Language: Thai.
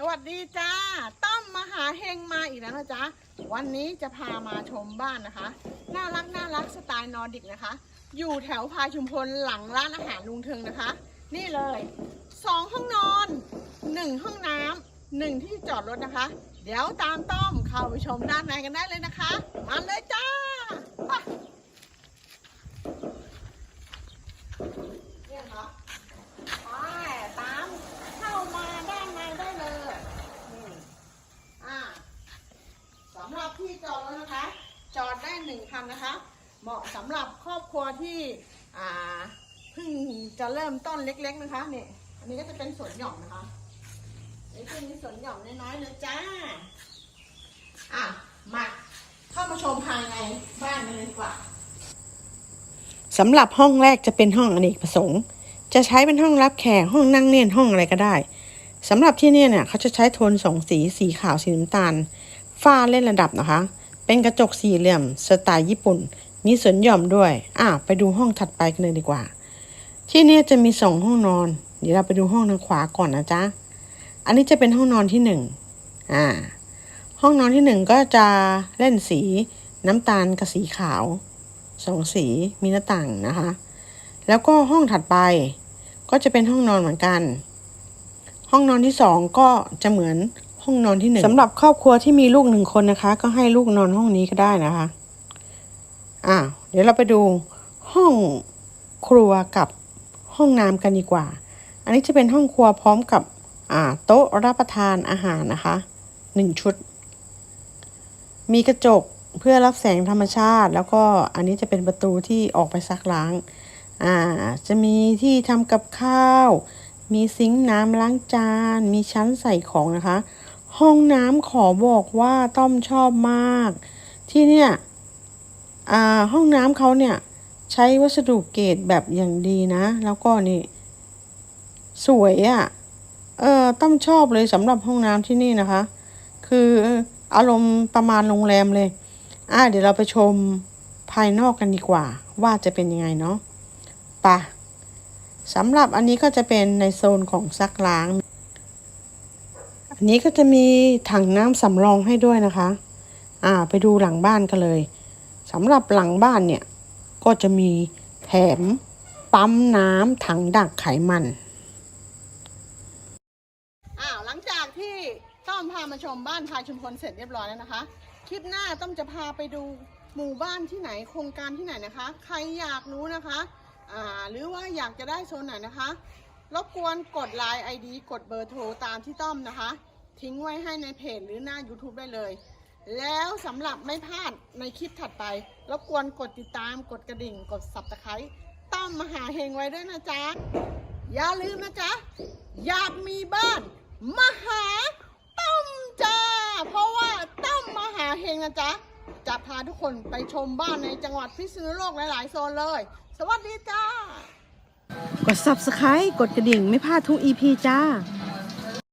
สวัสดีจ้า ต้อมมหาเฮงมาอีกแล้วนะจ๊ะ วันนี้จะพามาชมบ้านนะคะ น่ารักน่ารักสไตล์นอร์ดิกนะคะ อยู่แถวพาชุมพลหลังร้านอาหารลุงเทิงนะคะ นี่เลยสองห้องนอนหนึ่งห้องน้ำหนึ่งที่จอดรถนะคะ เดี๋ยวตามต้อมเข้าไปชมด้านในกันได้เลยนะคะ มาเลยจ้าไปเนี่ยค่ะ ไปตามเข้ามาด้านในได้เลยนี่อ่าสำหรับที่จอดรถนะคะ จอดได้หนึ่งคันนะคะ เหมาะสำหรับครอบครัวที่อ่าเพิ่งจะเริ่มต้นเล็ก ๆนะคะนี่อันนี้ก็จะเป็นสวนหย่อมนะคะนี่คือมีสวนหย่อมน้อยๆเลยจ้าอะมาเข้ามาชมภายในบ้านกันเลยดีกว่าสำหรับห้องแรกจะเป็นห้องอเนกประสงค์ จะใช้เป็นห้องรับแขกห้องนั่งเล่นห้องอะไรก็ได้สำหรับที่นี่เนี่ยเขาจะใช้โทนสองสีสีขาวสีน้ำตาล ฝ้าเล่นระดับนะคะ เป็นกระจกสี่เหลี่ยมสไตล์ญี่ปุ่น มีสวนหย่อมด้วย อะไปดูห้องถัดไปกันเลยดีกว่า ที่นี่จะมีสองห้องนอน เดี๋ยวเราไปดูห้องทางขวาก่อนนะจ๊ะ อันนี้จะเป็นห้องนอนที่หนึ่งอ่า ห้องนอนที่หนึ่งก็จะเล่นสีน้ำตาลกับสีขาวสองสีมีหน้าต่างนะคะ แล้วก็ห้องถัดไปก็จะเป็นห้องนอนเหมือนกัน ห้องนอนที่สองก็จะเหมือน ห้องนอนที่หนึ่งสำหรับครอบครัวที่มีลูกหนึ่งคนนะคะ ก็ให้ลูกนอนห้องนี้ก็ได้นะคะอ่าเดี๋ยวเราไปดูห้องครัวกับห้องน้ำกันดีกว่า อันนี้จะเป็นห้องครัวพร้อมกับอ่าโต๊ะรับประทานอาหารนะคะหนึ่งชุด มีกระจกเพื่อรับแสงธรรมชาติ แล้วก็อันนี้จะเป็นประตูที่ออกไปซักล้างอ่าจะมีที่ทำกับข้าว มีซิงค์น้ำล้างจาน มีชั้นใส่ของนะคะ ห้องน้ำขอบอกว่าต้อมชอบมาก ที่เนี่ยอ่าห้องน้ำเขาเนี่ย ใช้วัสดุเกรดแบบอย่างดีนะ แล้วก็นี่ สวยอะ่ะ เออต้อมชอบเลยสำหรับห้องน้ำที่นี่นะคะ คืออารมณ์ประมาณโรงแรมเลย อะเดี๋ยวเราไปชมภายนอกกันดีกว่า ว่าจะเป็นยังไงเนาะปะสำหรับอันนี้ก็จะเป็นในโซนของซักล้าง อันนี้ก็จะมีถังน้ำสำรองให้ด้วยนะคะ อ่า ไปดูหลังบ้านกันเลยสำหรับหลังบ้านเนี่ย ก็จะมีแถมปั๊มน้ำถังดักไขมันอ้าวหลังจากที่ต้อมพามาชมบ้านพาชุมพลเสร็จเรียบร้อยแล้วนะคะ คลิปหน้าต้อมจะพาไปดูหมู่บ้านที่ไหนโครงการที่ไหนนะคะ ใครอยากรู้นะคะ อ่า หรือว่าอยากจะได้โซนไหนนะคะ รบกวนกดไลน์ ID กดเบอร์โทรตามที่ต้อมนะคะ ทิ้งไว้ให้ในเพจหรือหน้า YouTube ได้เลย แล้วสำหรับไม่พลาดในคลิปถัดไป รบกวนกดติดตามกดกระดิ่ง กดสับตะไคร้ต้อมมหาเฮงไว้ด้วยนะจ๊ะ อย่าลืมนะจ๊ะ อยากมีบ้าน มหาต้อมจ้า เพราะว่าต้อมมหาเฮงนะจ๊ะ จะพาทุกคนไปชมบ้านในจังหวัดพิษณุโลกหลายๆโซนเลย สวัสดีจ้า กด subscribe กดกระดิ่งไม่พลาดทุก EP จ้า